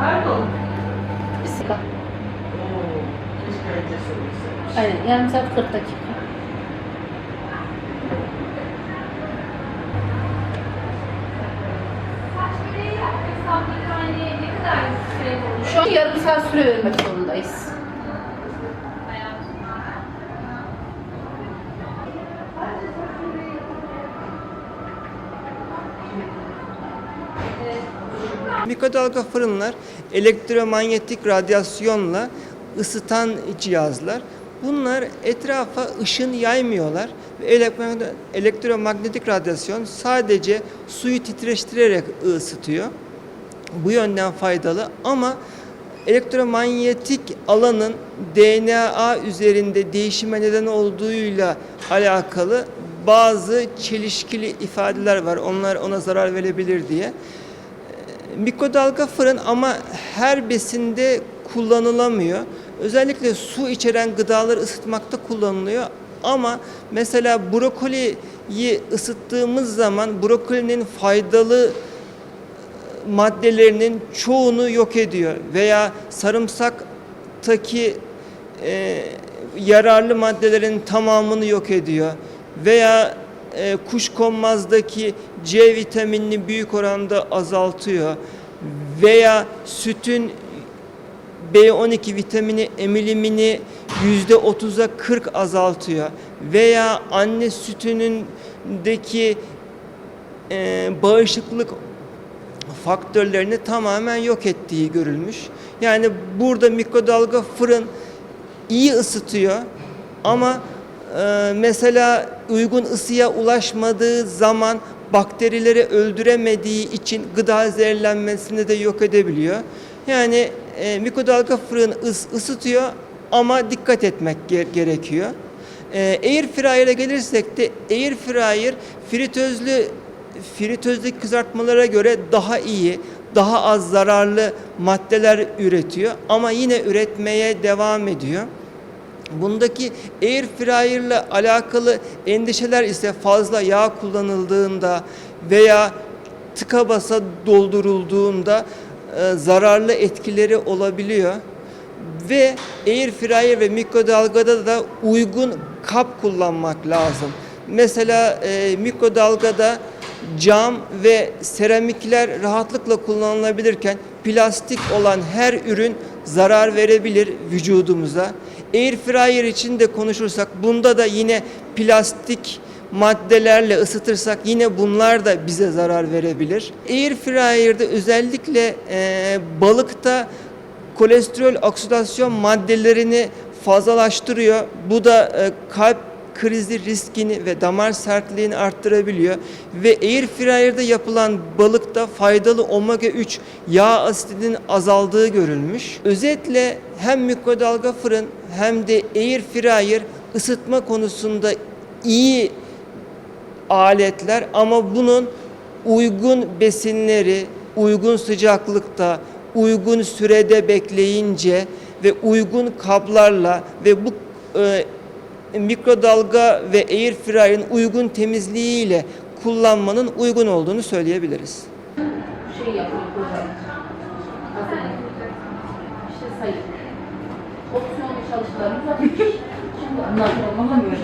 Pardon. Bir dakika. Aynen yarım saat 40 dakika. Şu an yarım saat süre vermek zorundayız. Mikrodalga fırınlar elektromanyetik radyasyonla ısıtan cihazlar. Bunlar etrafa ışın yaymıyorlar. Ve elektro- elektromanyetik radyasyon sadece suyu titreştirerek ısıtıyor. Bu yönden faydalı ama elektromanyetik alanın DNA üzerinde değişime neden olduğuyla alakalı bazı çelişkili ifadeler var. Onlar ona zarar verebilir diye. Mikrodalga fırın ama her besinde kullanılamıyor. Özellikle su içeren gıdaları ısıtmakta kullanılıyor. Ama mesela brokoliyi ısıttığımız zaman brokolinin faydalı maddelerinin çoğunu yok ediyor veya sarımsaktaki e, yararlı maddelerin tamamını yok ediyor veya e, kuşkonmazdaki C vitaminini büyük oranda azaltıyor veya sütün B12 vitamini emilimini yüzde 30'a 40 azaltıyor veya anne sütünündeki e, bağışıklık faktörlerini tamamen yok ettiği görülmüş. Yani burada mikrodalga fırın iyi ısıtıyor ama e, mesela uygun ısıya ulaşmadığı zaman bakterileri öldüremediği için gıda zehirlenmesini de yok edebiliyor. Yani e, mikrodalga fırın ıs, ısıtıyor ama dikkat etmek ge- gerekiyor. E, air fryer'e gelirsek de air fryer fritözlü fritözdeki kızartmalara göre daha iyi, daha az zararlı maddeler üretiyor ama yine üretmeye devam ediyor. Bundaki air fryer ile alakalı endişeler ise fazla yağ kullanıldığında veya tıka basa doldurulduğunda e, zararlı etkileri olabiliyor. Ve air fryer ve mikrodalgada da uygun kap kullanmak lazım. Mesela e, mikrodalgada cam ve seramikler rahatlıkla kullanılabilirken plastik olan her ürün zarar verebilir vücudumuza. Air fryer için de konuşursak bunda da yine plastik maddelerle ısıtırsak yine bunlar da bize zarar verebilir. Air fryer'da özellikle e, balıkta kolesterol oksidasyon maddelerini fazlalaştırıyor. Bu da e, kalp krizi riskini ve damar sertliğini arttırabiliyor. Ve air fryer'da yapılan balıkta faydalı omega 3 yağ asidinin azaldığı görülmüş. Özetle hem mikrodalga fırın hem de air fryer ısıtma konusunda iyi aletler ama bunun uygun besinleri, uygun sıcaklıkta, uygun sürede bekleyince ve uygun kablarla ve bu e, mikrodalga ve air fryer'ın uygun temizliğiyle kullanmanın uygun olduğunu söyleyebiliriz. Şey yapıyor. İşte sayı. Opsiyonlu çalışmalarımız var. Şimdi anlatıyorum. Anlamıyorum.